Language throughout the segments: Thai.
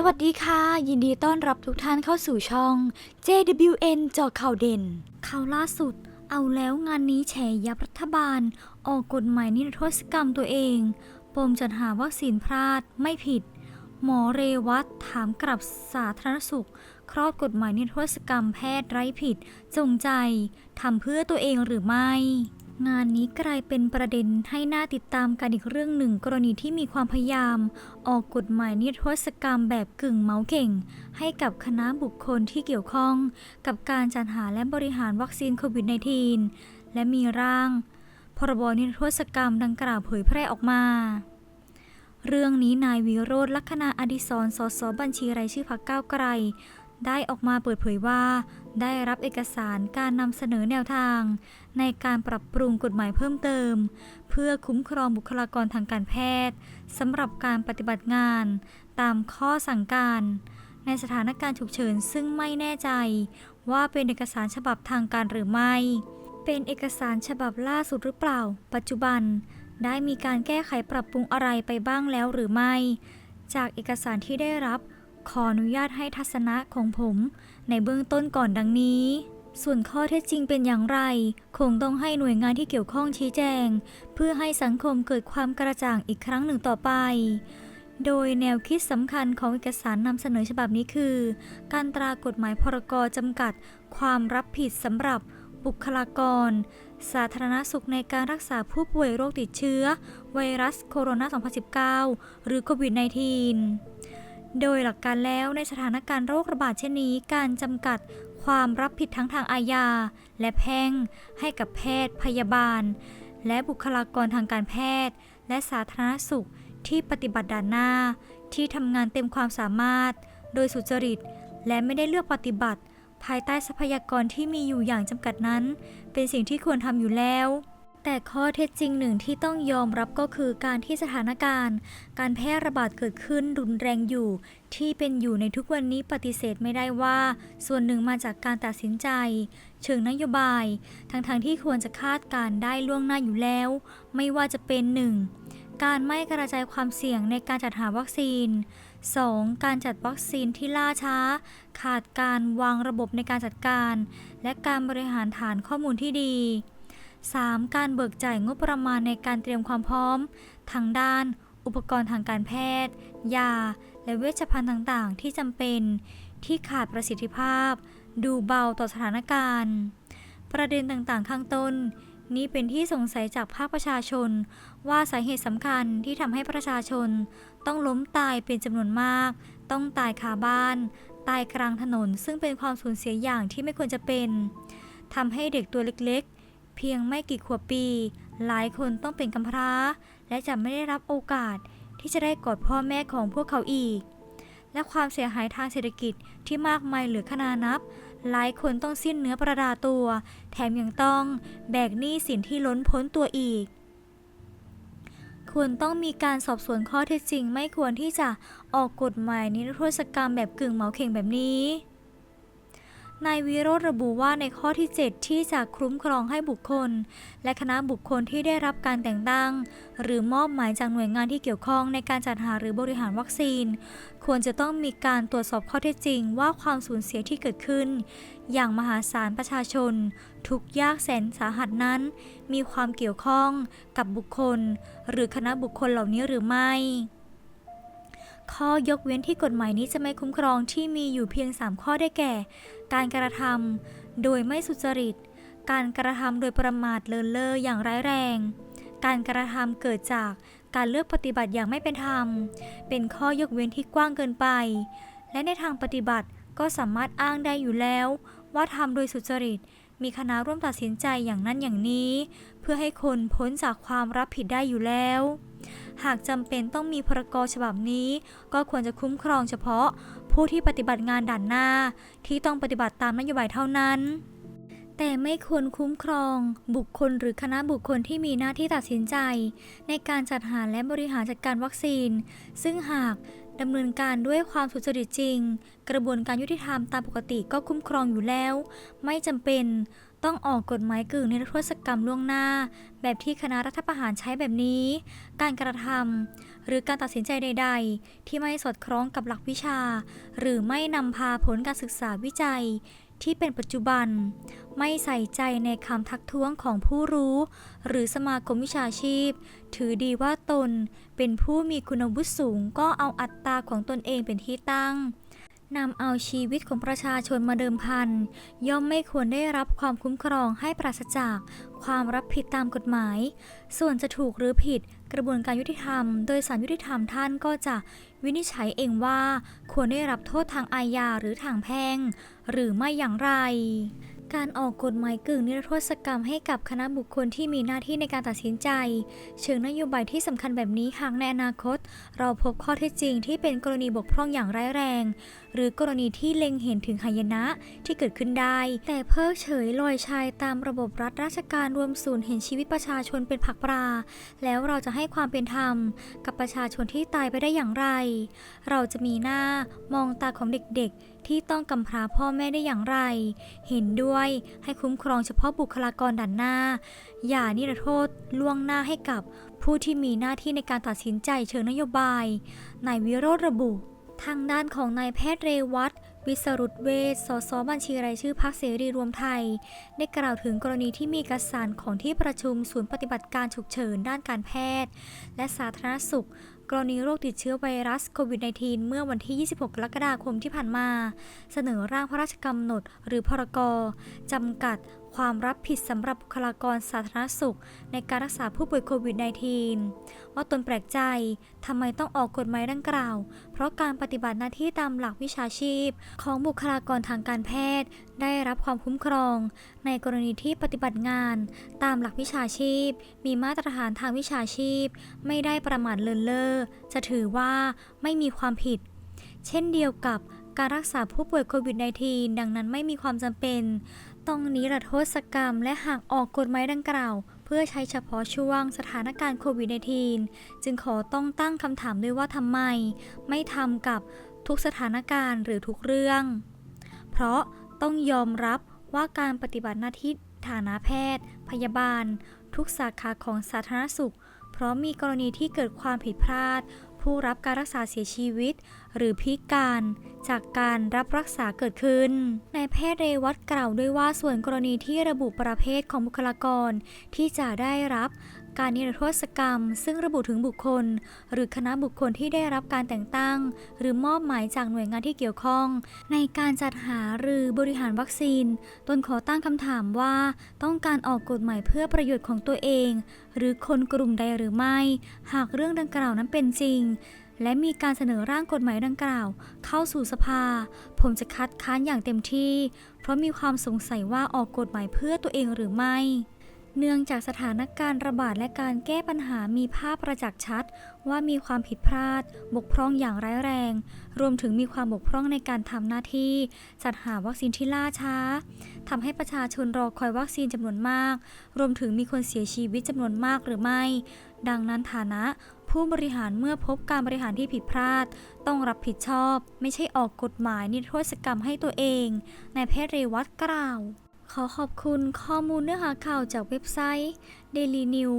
สวัสดีค่ะ ยินดีต้อนรับทุกท่านเข้าสู่ช่อง JWN จอข่าวเด่น ข่าวล่าสุด เอาแล้วงานนี้แฉยับรัฐบาล ออกกฎหมายนิรโทษกรรมตัวเองปมจัดหาวัคซีนพลาดไม่ผิด หมอเรวัตถามกลับสาธารณสุข คลอดกฎหมายนิรโทษกรรมแพทย์ไร้ผิด จงใจทำเพื่อตัวเองหรือไม่ งานนี้กลายเป็นประเด็นให้หน่าติดตามกันอีกเรื่องหนึ่ง กรณีที่มีความพยายาม ออกกฎหมายนิรโทษกรรมแบบกึ่งเมาเก่ง ให้กับคณะบุคคลที่เกี่ยวข้อง กับการจัดหาและบริหารวัคซีนโควิด -19 และมีร่าง พรบนิรโทษกรรมดังกล่าวเผยแพร่ออกมาเรื่องนี้นายวิโรธลักษณะอดิศรสสบัญชีรายชื่อพรรคก้าวไกล ได้ออกมาเปิดเผยว่า ได้รับเอกสารการนำเสนอแนวทาง ในการปรับปรุงกฎหมายเพิ่มเติม เพื่อคุ้มครองบุคลากรทางการแพทย์สำหรับการปฏิบัติงาน ตามข้อสั่งการ ในสถานการณ์ฉุกเฉินซึ่งไม่แน่ใจ ว่าเป็นเอกสารฉบับทางการหรือไม่ เป็นเอกสารฉบับล่าสุดหรือเปล่า ปัจจุบัน ได้มีการแก้ไขปรับปรุงอะไรไปบ้างแล้วหรือไม่ จากเอกสารที่ได้รับ ขออนุญาตให้ทัศนะของผม ในเบื้องต้นก่อนดังนี้ ส่วนข้อเท็จจริงเป็นอย่างไร คงต้องให้หน่วยงานที่เกี่ยวข้องชี้แจง เพื่อให้สังคมเกิดความกระจ่างอีกครั้งหนึ่งต่อไปโดยแนวคิดสำคัญของเอกสารนำเสนอฉบับนี้คือ การตรากฎหมายพรกจำกัด ความรับผิดสำหรับบุคลากร สาธารณสุขในการรักษาผู้ป่วยโรคติดเชื้อ ไวรัสโคโรนา 2019 หรือโควิด -19 โดยหลักการแล้วในสถานการณ์โรคระบาดเช่นนี้ การจำกัดความรับผิดทั้งทางอาญาและแพ่งให้กับแพทย์พยาบาล และบุคลากรทางการแพทย์ และสาธารณสุขที่ปฏิบัติด่านหน้า ที่ทำงานเต็มความสามารถ โดยสุจริต และไม่ได้เลือกปฏิบัติ ภายใต้ทรัพยากรที่มีอยู่อย่างจำกัดนั้น เป็นสิ่งที่ควรทำอยู่แล้ว แต่ข้อเท็จจริงหนึ่งที่ต้องยอมรับก็คือการที่สถานการณ์ การแพร่ระบาดเกิดขึ้นรุนแรงอยู่ ที่เป็นอยู่ในทุกวันนี้ปฏิเสธไม่ได้ว่า ส่วนหนึ่งมาจากการตัดสินใจ เชิงนโยบาย ทั้งๆทที่ควรจะคาดการณ์ได้ล่วงหน้าอยู่แล้ว ไม่ว่าจะเป็น 1. การไม่กระจายความเสี่ยงในการจัดหาวัคซีน 2. การจัดวัคซีนที่ล่าช้า ขาดการวางระบบในการจัดการ และการบริหารฐานข้อมูลที่ดี 3. การเบิกจ่ายงบประมาณในการเตรียมความพร้อม ทางด้าน อุปกรณ์ทางการแพทย์ ยา และเวชภัณฑ์ต่างๆ ที่จำเป็น ที่ขาดประสิทธิภาพ ดูเบาต่อสถานการณ์ ประเด็นต่างๆ ข้างต้น นี้เป็นที่สงสัยจากภาคประชาชน ว่าสาเหตุสำคัญที่ทำให้ประชาชน ต้องล้มตายเป็นจำนวนมาก ต้องตายคาบ้าน ตายกลางถนน ซึ่งเป็นความสูญเสียอย่างที่ไม่ควรจะเป็นทำให้เด็กตัวเล็กๆ เพียงไม่กี่ขวบปี หลายคนต้องเป็นกำพร้า และจะไม่ได้รับโอกาสที่จะได้กอดพ่อแม่ของพวกเขาอีก และความเสียหายทางเศรษฐกิจที่มากมายเหลือขนานับ หลายคนต้องสิ้นเนื้อประดาตัว แถมยังต้องแบกหนี้สินที่ล้นพ้นตัวอีกควรต้องมีการสอบสวนข้อเท็จจริง ไม่ควรที่จะออกกฎหมายนิรโทษกรรมแบบกึ่งเหมาเข่งแบบนี้ นายวิโรธระบุว่าในข้อที่ 7 ที่จะคุ้มครองให้บุคคล และคณะบุคคลที่ได้รับการแต่งตั้ง หรือมอบหมายจากหน่วยงานที่เกี่ยวข้องในการจัดหาหรือบริหารวัคซีน ควรจะต้องมีการตรวจสอบข้อเท็จจริง ว่าความสูญเสียที่เกิดขึ้น อย่างมหาศาลประชาชน ทุกยากแสนสาหัสนั้น มีความเกี่ยวข้องกับบุคคล หรือคณะบุคคลเหล่านี้หรือไม่ ข้อยกเว้นที่กฎหมายนี้จะไม่คุ้มครองที่มีอยู่เพียง 3 ข้อได้แก่ การกระทำโดยไม่สุจริต การกระทำโดยประมาทเลินเล่ออย่างร้ายแรง การกระทำเกิดจากการเลือกปฏิบัติอย่างไม่เป็นธรรม เป็นข้อยกเว้นที่กว้างเกินไป และในทางปฏิบัติก็สามารถอ้างได้อยู่แล้ว ว่าทำโดยสุจริต มีคณะร่วมตัดสินใจอย่างนั้นอย่างนี้ เพื่อให้คนพ้นจากความรับผิดได้อยู่แล้ว หากจำเป็นต้องมีพรกฉบับนี้ ก็ควรจะคุ้มครองเฉพาะ ผู้ที่ปฏิบัติงานด่านหน้า ที่ต้องปฏิบัติตามนโยบายเท่านั้นแต่ไม่ควรคุ้มครอง บุคคลหรือคณะบุคคลที่มีหน้าที่ตัดสินใจ ในการจัดหาและบริหารจัดการวัคซีน ซึ่งหาก ดำเนินการด้วยความสุจริตจริง กระบวนการยุติธรรมตามปกติก็คุ้มครองอยู่แล้ว ไม่จำเป็นต้องออกกฎหมายกึ่งในิรโทษกรรมล่วงหน้า แบบที่คณะรัฐประหารใช้แบบนี้ การกระทำหรือการตัดสินใจใด ๆ ที่ไม่สอดคล้องกับหลักวิชา หรือไม่นำพาผลการศึกษาวิจัยที่เป็นปัจจุบัน ไม่ใส่ใจในคำทักท้วงของผู้รู้ หรือสมาคมวิชาชีพ ถือดีว่าตนเป็นผู้มีคุณวุฒิสูงก็เอาอัตตาของตนเองเป็นที่ตั้งนำเอาชีวิตของประชาชนมาเดิมพัน ย่อมไม่ควรได้รับความคุ้มครองให้ปราศจาก ความรับผิดตามกฎหมาย ส่วนจะถูกหรือผิดกระบวนการยุติธรรม โดยสารยุติธรรมท่านก็จะวินิจฉัยเองว่า ควรได้รับโทษทางอาญาหรือทางแพ่ง หรือไม่อย่างไร การออกกฎหมายกึ่งนิรโทษกรรมให้กับคณะบุคคลที่มีหน้าที่ในการตัดสินใจ เชิงนโยบายที่สำคัญแบบนี้หากในอนาคต เราพบข้อเท็จจริงที่เป็นกรณีบกพร่องอย่างร้ายแรง หรือกรณีที่เล็งเห็นถึงหายนะที่เกิดขึ้นได้ แต่เพิกเฉยลอยชายตามระบบรัฐราชการรวมศูนย์เห็นชีวิตประชาชนเป็นผักปลาแล้วเราจะให้ความเป็นธรรม กับประชาชนที่ตายไปได้อย่างไร เราจะมีหน้ามองตาของเด็กๆที่ต้องกำพร้าพ่อแม่ได้อย่างไร เห็นด้วยให้คุ้มครองเฉพาะบุคลากรด่านหน้า อย่านิรโทษล่วงหน้าให้กับผู้ที่มีหน้าที่ในการตัดสินใจเชิงนโยบาย นายวิโรธระบุ ทางด้านของนายแพทย์เรวัตวิสรุตเวชสสบัญชีรายชื่อพรรคเสรีรวมไทย ได้กล่าวถึงกรณีที่มีเอกสารของที่ประชุมศูนย์ปฏิบัติการฉุกเฉินด้านการแพทย์ และสาธารณสุข กรณีโรคติดเชื้อไวรัสโควิด -19 เมื่อวันที่ 26 กรกฎาคมที่ผ่านมา เสนอร่างพระราชกำหนดหรือพรกจำกัด ความรับผิดสำหรับบุคลากรสาธารณสุข ในการรักษาผู้ป่วยโควิด -19 ว่าตนแปลกใจทำไมต้องออกกฎหมายดังกล่าว เพราะการปฏิบัติหน้าที่ตามหลักวิชาชีพ ของบุคลากรทางการแพทย์ ได้รับความคุ้มครอง ในกรณีที่ปฏิบัติงาน ตามหลักวิชาชีพ มีมาตรฐานทางวิชาชีพ ไม่ได้ประมาทเลินเล่อจะถือว่าไม่มีความผิด เช่นเดียวกับ การรักษาผู้ป่วยโควิด -19 ดังนั้นไม่มีความจำเป็น ต้องนิรโทษกรรมและหากออกกฎหมายดังกล่าว เพื่อใช้เฉพาะช่วงสถานการณ์โควิด -19 จึงขอต้องตั้งคำถามด้วยว่าทำไม ไม่ทำกับทุกสถานการณ์หรือทุกเรื่อง เพราะต้องยอมรับว่าการปฏิบัติหน้าที่ฐานะแพทย์ พยาบาล ทุกสาขาของสาธารณสุข เพราะมีกรณีที่เกิดความผิดพลาด ผู้รับการรักษาเสียชีวิตหรือพิการจากการรับรักษาเกิดขึ้นนายแพทย์เรวัตกล่าวด้วยว่าส่วนกรณีที่ระบุประเภทของบุคลากรที่จะได้รับการนิรโทษกรรม ซึ่งระบุถึงบุคคล หรือคณะบุคคลที่ได้รับการแต่งตั้ง หรือมอบหมายจากหน่วยงานที่เกี่ยวข้อง ในการจัดหาหรือบริหารวัคซีน ตนขอตั้งคำถามว่า ต้องการออกกฎหมายเพื่อประโยชน์ของตัวเอง หรือคนกลุ่มใดหรือไม่ หากเรื่องดังกล่าวนั้นเป็นจริง และมีการเสนอร่างกฎหมายดังกล่าว เข้าสู่สภา ผมจะคัดค้านอย่างเต็มที่ เพราะมีความสงสัยว่าออกกฎหมายเพื่อตัวเองหรือไม่ เนื่องจากสถานการณ์ระบาดและการแก้ปัญหามีภาพประจักษ์ชัด ว่ามีความผิดพลาด บกพร่องอย่างร้ายแรง รวมถึงมีความบกพร่องในการทำหน้าที่ จัดหาวัคซีนที่ล่าช้าทำให้ประชาชนรอคอยวัคซีนจำนวนมาก รวมถึงมีคนเสียชีวิตจำนวนมากหรือไม่ ดังนั้นฐานะ ผู้บริหารเมื่อพบการบริหารที่ผิดพลาด ต้องรับผิดชอบ ไม่ใช่ออกกฎหมายนิรโทษกรรมให้ตัวเองนายแพทย์เรวัตกล่าว ขอขอบคุณข้อมูลเนื้อหาข่าวจากเว็บไซต์ Daily News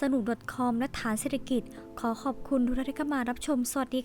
สนุก .com และฐานเศรษฐกิจ ขอขอบคุณทุกท่านที่เข้ามารับชม สวัสดีค่ะ